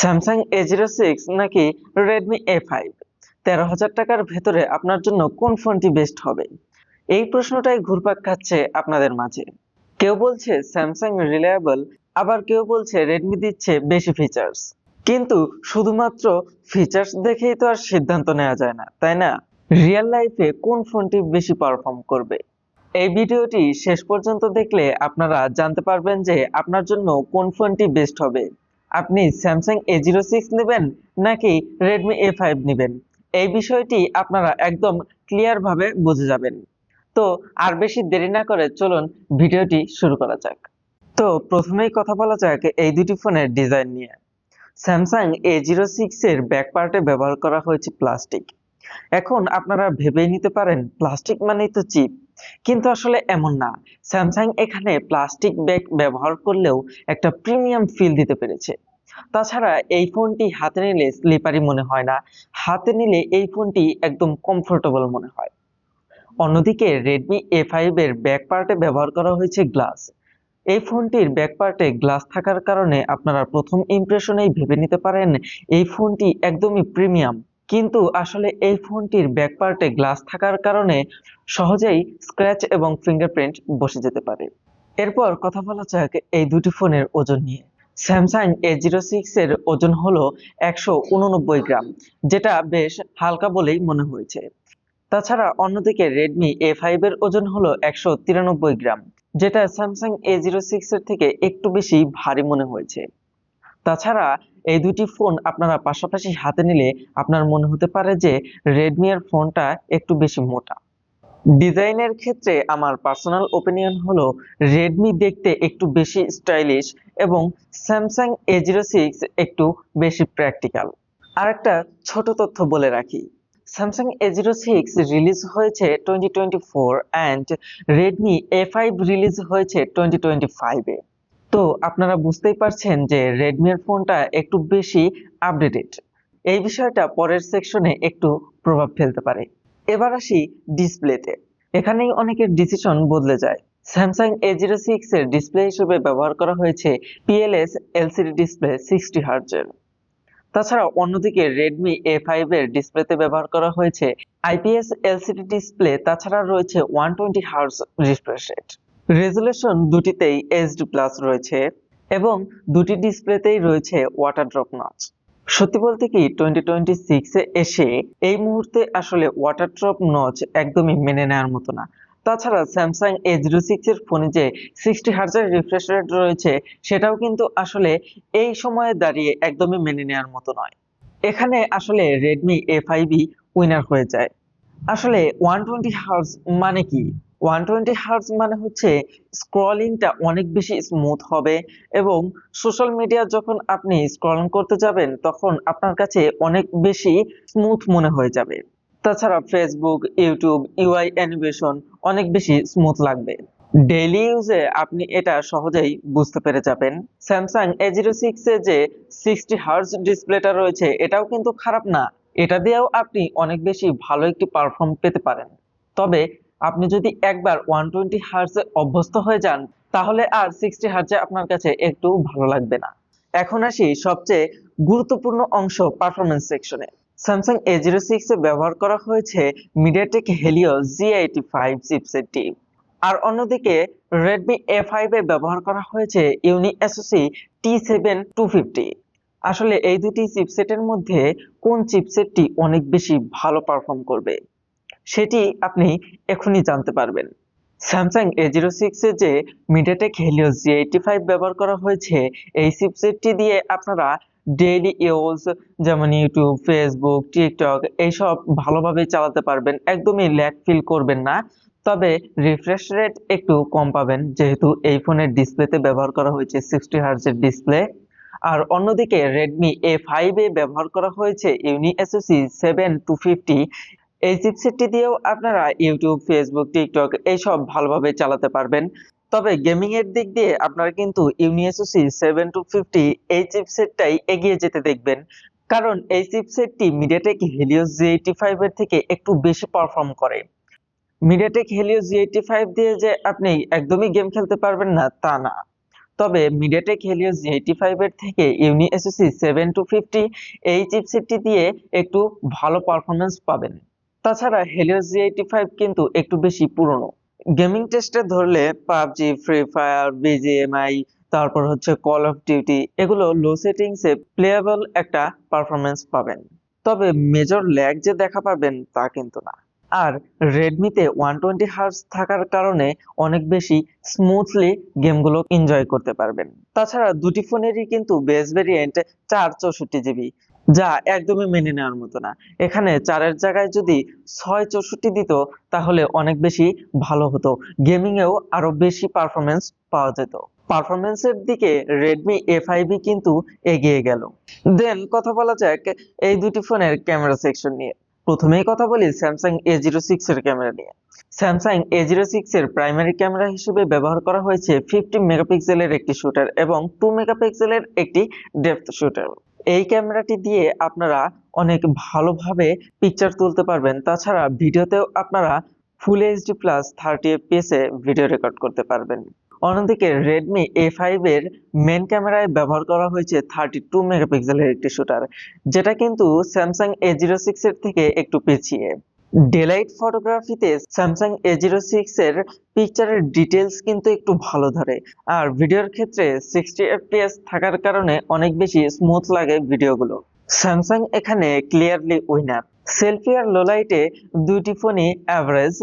Samsung A zero six নাকি Redmi A five তেরো হাজার টাকার ভেতরে আপনার জন্য কোন ফোনটি বেস্ট হবে? এই প্রশ্নটাই ঘুরপাক খাচ্ছে আপনাদের মাঝে। কেউ বলছে স্যামসাং রিলায়েবল আবার কেউ বলছে রেডমি দিচ্ছে বেশি ফিচার্স কিন্তু শুধুমাত্র ফিচার্স দেখেই তো আর সিদ্ধান্ত নেওয়া যায় না, তাই না? রিয়েল লাইফে কোন ফোনটি বেশি পারফর্ম করবে? এই ভিডিওটি শেষ পর্যন্ত দেখলে আপনারা জানতে পারবেন যে আপনার জন্য কোন ফোনটি বেস্ট হবে। আপনি স্যামসাং এ জিরো সিক্স নেবেন নাকি রেডমি এ ফাইভ নেবেন? এই বিষয়টি আপনারা একদম ক্লিয়ারভাবে বুঝে যাবেন। তো আর বেশি দেরি না করে চলুন ভিডিওটি শুরু করা যাক। তো প্রথমেই কথা বলা যাক এই দুটি ফোনের ডিজাইন নিয়ে। স্যামসাং এ জিরো সিক্সের ব্যাক পার্টে ব্যবহার করা হয়েছে প্লাস্টিক এখন আপনারা ভেবেই নিতে পারেন প্লাস্টিক মানেই তো চিপ কিন্তু আসলে এমন না। স্যামসাং এখানে প্লাস্টিক ব্যাগ ব্যবহার করলেও একটা প্রিমিয়াম ফিল দিতে পেরেছে। তাছাড়া এই ফোনটি হাতে নিলে স্লিপারি মনে হয় না, হাতে নিলে এই ফোনটি একদম কমফোর্টেবল মনে হয়। অন্যদিকে রেডমি এ ফাইভ এর ব্যাক পার্টে ব্যবহার করা হয়েছে গ্লাস এই ফোনটির ব্যাক পার্টে গ্লাস থাকার কারণে আপনারা প্রথম ইমপ্রেশনেই ভেবে নিতে পারেন, এই ফোনটি একদমই প্রিমিয়াম কিন্তু আসলে এই ফোনটির ব্যাক পার্টে গ্লাস থাকার কারণে সহজেই স্ক্র্যাচ এবং ফিঙ্গারপ্রিন্ট বসে যেতে পারে। এরপর কথা বলা যাক এই দুটি ফোনের ওজন নিয়ে। স্যামসাং এ জিরো সিক্স এর ওজন হলো একশো উননব্বই গ্রাম, যেটা বেশ হালকা বলেই মনে হয়েছে। তাছাড়া অন্যদিকে রেডমি এ ফাইভ এর ওজন হলো একশো তিরানব্বই গ্রাম, যেটা স্যামসাং এ জিরো সিক্স এর থেকে একটু বেশি ভারী মনে হয়েছে। তাছাড়া এই দুটি ফোন আপনারা পাশাপাশি হাতে নিলে আপনার মনে হতে পারে যে রেডমি এর ফোনটা একটু বেশি মোটা। ডিজাইনের ক্ষেত্রে আমার পার্সোনাল ওপিনিয়ন হলো রেডমি দেখতে একটু বেশি স্টাইলিশ এবং স্যামসাং এ জিরো সিক্স একটু বেশি প্র্যাকটিক্যাল আর একটা ছোট তথ্য বলে রাখি Samsung A zero six release হয়েছে twenty twenty four and Redmi A five release হয়েছে টোয়েন্টি টোয়েন্টি ফাইভে তো আপনারা বুঝতেই পারছেন যে রেডমি এর ফোনটা একটু বেশি আপডেটেড এই বিষয়টা পরের সেকশনে একটু প্রভাব ফেলতে পারে। এবার আসি ডিসপ্লেতে এখানেই অনেকের ডিসিশন বদলে যায়। স্যামসাং এ জিরো সিক্স এর ডিসপ্লে হিসেবে ব্যবহার করা হয়েছে পিএলএস এলসিডি ডিসপ্লে সিক্সটি হার্জের তাছাড়া অন্যদিকে রেডমি এ ফাইভ এর ডিসপ্লেতে ব্যবহার করা হয়েছে আইপিএস এলসিডি ডিসপ্লে তাছাড়া রয়েছে one twenty hertz refresh rate resolution দুটিতেই HD plus রয়েছে এবং দুটি ডিসপ্লেতেই রয়েছে ওয়াটার ড্রপ নচ। সত্যি বলতে কি টোয়েন্টি টোয়েন্টি সিক্সে এসে এই মুহূর্তে আসলে ওয়াটার ড্রপ নচ একদমই মেনে নেওয়ার মতো না। তাছাড়া স্যামসাং এ জিরো সিক্স এর ফোনে যে সিক্সটি হার্জের রিফ্রেশ রেট রয়েছে, সেটাও কিন্তু আসলে এই সময়ে দাঁড়িয়ে একদমই মেনে নেওয়ার মতো নয়। এখানে আসলে রেডমি এ ফাইভই উইনার হয়ে যায়। আসলে ওয়ান টোয়েন্টি হার্জ মানে কি? ওয়ান টোয়েন্টি হার্জ মানে হচ্ছে স্ক্রলিংটা অনেক বেশি স্মুথ হবে এবং সোশ্যাল মিডিয়া যখন আপনি স্ক্রলিং করতে যাবেন, তখন আপনার কাছে অনেক বেশি স্মুথ মনে হয়ে যাবে। তাছাড়া ফেসবুক, ইউটিউব, ইউআই অ্যানিমেশন অনেক বেশি স্মুথ লাগবে। ডেইলি ইউজে আপনি এটা সহজেই বুঝতে পেরে যাবেন। স্যামসাং এ জিরো সিক্সে যে সিক্সটি হার্জ ডিসপ্লেটা রয়েছে, এটাও কিন্তু খারাপ না। এটা দিয়েও আপনি অনেক বেশি ভালো একটি পারফর্ম পেতে পারেন। তবে আপনি যদি একবার ওয়ান টোয়েন্টি হার্জে অভ্যস্ত হয়ে যান, তাহলে আর সিক্সটি হার্জে আপনার কাছে একটু ভালো লাগবে না। এখন আসি সবচেয়ে গুরুত্বপূর্ণ অংশ পারফরমেন্স সেকশনে স্যামসাং এ জিরো সিক্স ব্যবহার করা হয়েছে MediaTek Helio G eighty five চিপসেটটি আর অন্যদিকে রেডমি এ ফাইভে ব্যবহার করা হয়েছে Unisoc T seven two fifty আসলে এই দুটি চিপসেটের মধ্যে কোন চিপসেটটি অনেক বেশি ভালো পারফর্ম করবে? সেটি আপনি এখনই জানতে পারবেন। স্যামসাং এ জিরো সিক্সে যে MediaTek Helio G eighty five ব্যবহার করা হয়েছে, এই চিপসেটটি দিয়ে আপনারা ডেইলি ইউজ যেমন ইউটিউব ফেসবুক টিকটক এইসব ভালোভাবে চালাতে পারবেন, একদমই ল্যাগ ফিল করবেন না। তবে রিফ্রেশ রেট একটু কম পাবেন, যেহেতু এই ফোনের ডিসপ্লেতে ব্যবহার করা হয়েছে সিক্সটি হার্জের ডিসপ্লে আর অন্যদিকে রেডমি এ ফাইভে ব্যবহার করা হয়েছে Unisoc seven two fifty এই চিপসেটটি দিয়েও আপনারা ইউটিউব ফেসবুক টিকটক এইসব ভালোভাবে চালাতে পারবেন। তবে গেমিং এর দিক দিয়ে আপনারা কিন্তু ইউনিএসওসি সেভেন টু ফিফটি এই চিপসেটটাই এগিয়ে যেতে দেখবেন। কারণ এই চিপসেটটি MediaTek Helio G eighty five এর থেকে একটু বেশি পারফর্ম করে। MediaTek Helio G eighty five দিয়ে যে আপনি একদমই গেম খেলতে পারবেন না, তা না। তবে মিডিয়াটেক হেলিও জি এইটি ফাইভের থেকে Unisoc seven two fifty এই চিপসেটটি দিয়ে একটু ভালো পারফরমেন্স পাবেন। তাছাড়া হেলিও জি এইটি ফাইভ কিন্তু একটু বেশি পুরনো। গেমিং টেস্টে ধরলে পাবজি ফ্রি ফায়ার বিজিএমআই তারপর হচ্ছে কল অফ ডিউটি এগুলো লো সেটিংসে প্লেয়েবল একটা পারফরমেন্স পাবেন। তবে মেজর ল্যাগ যে দেখা পাবেন তা কিন্তু না। আর রেডমিতে ওয়ান টোয়েন্টি হার্স থাকার কারণে অনেক বেশি স্মুথলি গেমগুলো এনজয় করতে পারবেন। তাছাড়া দুটি ফোনেরই কিন্তু বেস ভেরিয়েন্ট চার চৌষট্টি জিবি যা একদমই মেনে নেওয়ার মতো না। এখানে চারের জায়গায় যদি ছয় চৌষট্টি দিত, তাহলে অনেক বেশি ভালো হতো। গেমিংয়েও এও আরও বেশি পারফরমেন্স পাওয়া যেত। পারফরমেন্সের দিকে রেডমি এ ফাইভই কিন্তু এগিয়ে গেল। দেন কথা বলা যাক এই দুটি ফোনের ক্যামেরা সেকশন নিয়ে। প্রথমেই কথা বলি স্যামসাং এ জিরো সিক্স এর ক্যামেরা নিয়ে। স্যামসাং এ জিরো সিক্স এর প্রাইমারি ক্যামেরা হিসেবে ব্যবহার করা হয়েছে ফিফটি মেগাপিক্সেলের একটি শুটার এবং টু মেগাপিক্সেলের একটি ডেপথ শুটার এই ক্যামেরাটি দিয়ে আপনারা অনেক ভালোভাবে পিকচার তুলতে পারবেন। তাছাড়া ভিডিওতেও আপনারা full HD plus thirty FPS video record করতে পারবেন। অন্যদিকে রেডমি এ ফাইভ এর মেন ক্যামেরায় ব্যবহার করা হয়েছে থার্টি টু মেগাপিক্সেলের একটি শুটার যেটা কিন্তু স্যামসাং এ জিরো সিক্স এর থেকে একটু পিছিয়ে। ডেলাইট ফটোগ্রাফিতে স্যামসাং এ জিরো সিক্স এর পিকচারের ডিটেলস কিন্তু একটু ভালো ধরে। আর ভিডিওর ক্ষেত্রে সিক্সটি এফপিএস থাকার কারণে অনেক বেশি স্মুথ লাগে ভিডিওগুলো স্যামসাং এখানে ক্লিয়ারলি উইনার সেলফি আর লোলাইটে দুইটি ফোনই অ্যাভারেজ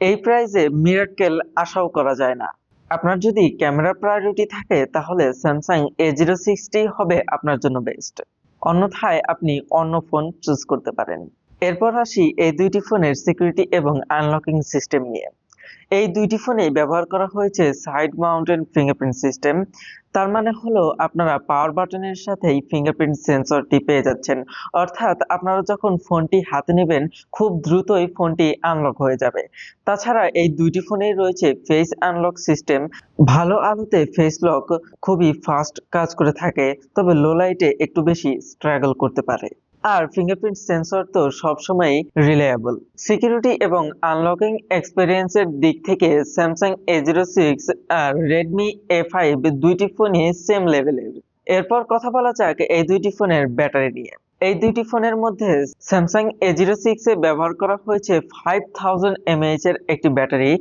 এই প্রাইসে মিরাক্কেল আশাও করা যায় না। আপনার যদি ক্যামেরা প্রায়োরিটি থাকে, তাহলে স্যামসাং এ জিরো সিক্সটি হবে আপনার জন্য বেস্ট অন্যথায় আপনি অন্য ফোন চুজ করতে পারেন। এরপর আসি এই দুইটি ফোনের সিকিউরিটি এবং আনলকিং সিস্টেম নিয়ে। এই দুইটি ফোনে ব্যবহার করা হয়েছে সাইড মাউন্টেন ফিঙ্গারপ্রিন্ট সিস্টেম তার মানে হলো আপনারা পাওয়ার বাটনের সাথেই ফিঙ্গারপ্রিন্ট সেন্সরটি পেয়ে যাচ্ছেন। অর্থাৎ আপনারা যখন ফোনটি হাতে নেবেন, খুব দ্রুতই ফোনটি আনলক হয়ে যাবে। তাছাড়া এই দুইটি ফোনেই রয়েছে ফেস আনলক সিস্টেম ভালো আলোতে ফেস লক খুবই ফাস্ট কাজ করে থাকে, তবে লো লাইটে একটু বেশি স্ট্রাগল করতে পারে। আর ফিঙ্গারপ্রিন্ট সেন্সর তো সবসময়ই রিলায়েবল সিকিউরিটি এবং আনলকিং এক্সপিরিয়েন্সের দিক থেকে স্যামসাং এ জিরো সিক্স আর রেডমি এ ফাইভ দুইটি ফোনই সেম লেভেলের এরপর কথা বলা যাক এই দুইটি ফোনের ব্যাটারি নিয়ে। এই দুইটি ফোনের মধ্যে স্যামসাং এ জিরো সিক্স এ ব্যবহার করা হয়েছে ফাইভ থাউজেন্ড এমএএইচ এর একটি ব্যাটারি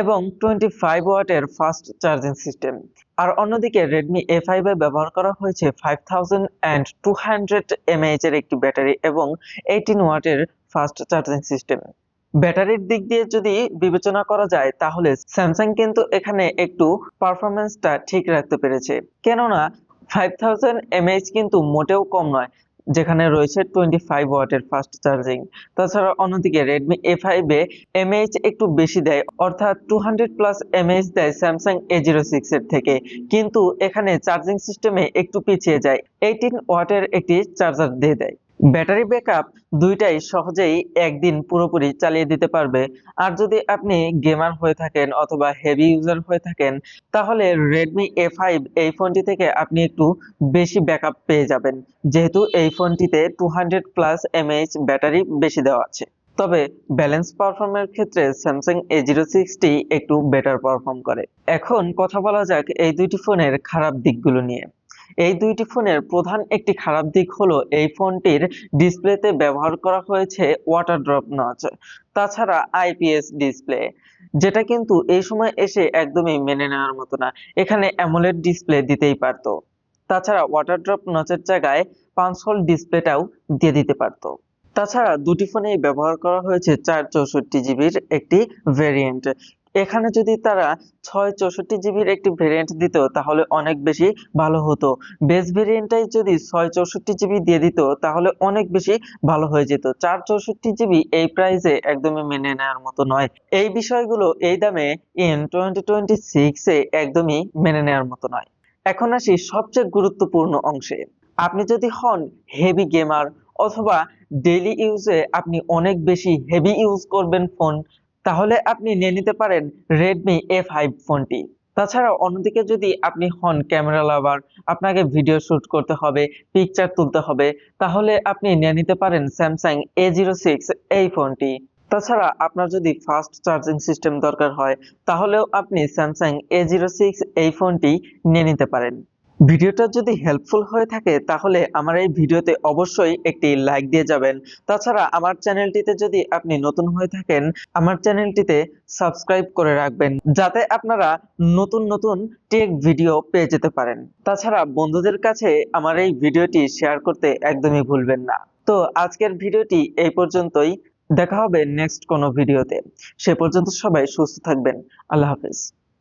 এবং টোয়েন্টি ফাইভ ওয়াটের ফাস্ট চার্জিং সিস্টেম আর অন্যদিকে রেডমি এ ফাইভে ব্যবহার করা হয়েছে five thousand and two hundred mAh এর একটি ব্যাটারি এবং এইটিন ওয়াটের ফাস্ট চার্জিং সিস্টেম ব্যাটারির দিক দিয়ে যদি বিবেচনা করা যায়, তাহলে স্যামসাং কিন্তু এখানে একটু পারফরমেন্সটা ঠিক রাখতে পেরেছে। কেননা ফাইভ থাউজেন্ড এমএএইচ কিন্তু মোটেও কম নয়। যেখানে রয়েছে টোয়েন্টি ফাইভ ওয়াটের ফাস্ট চার্জিং তাছাড়া অন্যদিকে রেডমি এ ফাইভে এমএইচ একটু বেশি দেয়, অর্থাৎ two hundred plus M H দেয় স্যামসাং এ জিরো সিক্স এর থেকে। কিন্তু এখানে চার্জিং সিস্টেমে একটু পিছিয়ে যায় এইটিন ওয়াটের একটি চার্জার দিয়ে দেয়। ব্যাটারি ব্যাকআপ দুইটাই সহজেই একদিন পুরোপুরি চালিয়ে দিতে পারবে। আর যদি আপনি গেমার হয়ে থাকেন অথবা হেভি ইউজার হয়ে থাকেন, তাহলে এ ফাইভ এই ফোনটি থেকে আপনি একটু বেশি ব্যাকআপ পেয়ে যাবেন। যেহেতু এই ফোনটিতে two hundred plus mAh battery বেশি দেওয়া আছে। তবে ব্যালেন্স পারফর্মের ক্ষেত্রে স্যামসাং এ জিরো সিক্সটি একটু বেটার পারফর্ম করে। এখন কথা বলা যাক এই দুইটি ফোনের খারাপ দিকগুলো নিয়ে। এই দুইটি ফোনের প্রধান একটি খারাপ দিক হলো এই ফোনটির ডিসপ্লেতে ব্যবহার করা হয়েছে ওয়াটার ড্রপ নচ তাছাড়া আইপিএস ডিসপ্লে যেটা কিন্তু এই সময় এসে একদমই মেনে নেওয়ার মতো না। এখানে অ্যামোলেড ডিসপ্লে দিতেই পারতো। তাছাড়া ওয়াটার ড্রপ নচের জায়গায় পাঁচশোল ডিসপ্লেটাও দিয়ে দিতে পারতো। তাছাড়া দুটি ফোনেই ব্যবহার করা হয়েছে চার চৌষট্টি জিবির একটি ভেরিয়েন্ট এখানে যদি তারা ছয় চৌষট্টি জিবির একটি ভেরিয়েন্ট দিত, তাহলে অনেক বেশি ভালো হতো। বেস ভেরিয়েন্টটাই যদি ছয় চৌষট্টি জিবি দিয়ে দিত, তাহলে অনেক বেশি ভালো হয়ে যেত। চার চৌষট্টি জিবি এই প্রাইসে একদমই মেনে নেওয়ার মতো নয়। এই বিষয়গুলো এই দামে ইন টোয়েন্টি টোয়েন্টি সিক্সে একদমই মেনে নেওয়ার মতো নয়। এখন আসি সবচেয়ে গুরুত্বপূর্ণ অংশে। আপনি যদি হন হেভি গেমার অথবা ডেইলি ইউজে আপনি অনেক বেশি হেভি ইউজ করবেন ফোন তাহলে আপনি নিয়ে নিতে পারেন রেডমি এ ফাইভ ফোনটি। তাছাড়া অন্যদিকে যদি আপনি হন ক্যামেরা লাভার, আপনাকে ভিডিও শুট করতে হবে পিকচার তুলতে হবে, তাহলে আপনি নিয়ে নিতে পারেন স্যামসাং এ জিরো সিক্স এই ফোনটি। তাছাড়া আপনার যদি ফাস্ট চার্জিং সিস্টেম দরকার হয়, তাহলেও আপনি স্যামসাং এ জিরো সিক্স এই ফোনটি নিয়ে নিতে পারেন। ভিডিওটা যদি হেল্পফুল হয়ে থাকে, তাহলে আমার এই ভিডিওতে অবশ্যই একটি লাইক দিয়ে যাবেন। তাছাড়া আমার চ্যানেলটিতে যদি আপনি নতুন হয়ে থাকেন, আমার চ্যানেলটিতে সাবস্ক্রাইব করে রাখবেন, যাতে আপনারা নতুন নতুন টেক ভিডিও পেয়ে যেতে পারেন। তাছাড়া বন্ধুদের কাছে আমার এই ভিডিওটি শেয়ার করতে একদমই ভুলবেন না। তো আজকের ভিডিওটি এই পর্যন্তই। দেখা হবে নেক্সট কোনো ভিডিওতে সে পর্যন্ত সবাই সুস্থ থাকবেন। আল্লাহ হাফেজ।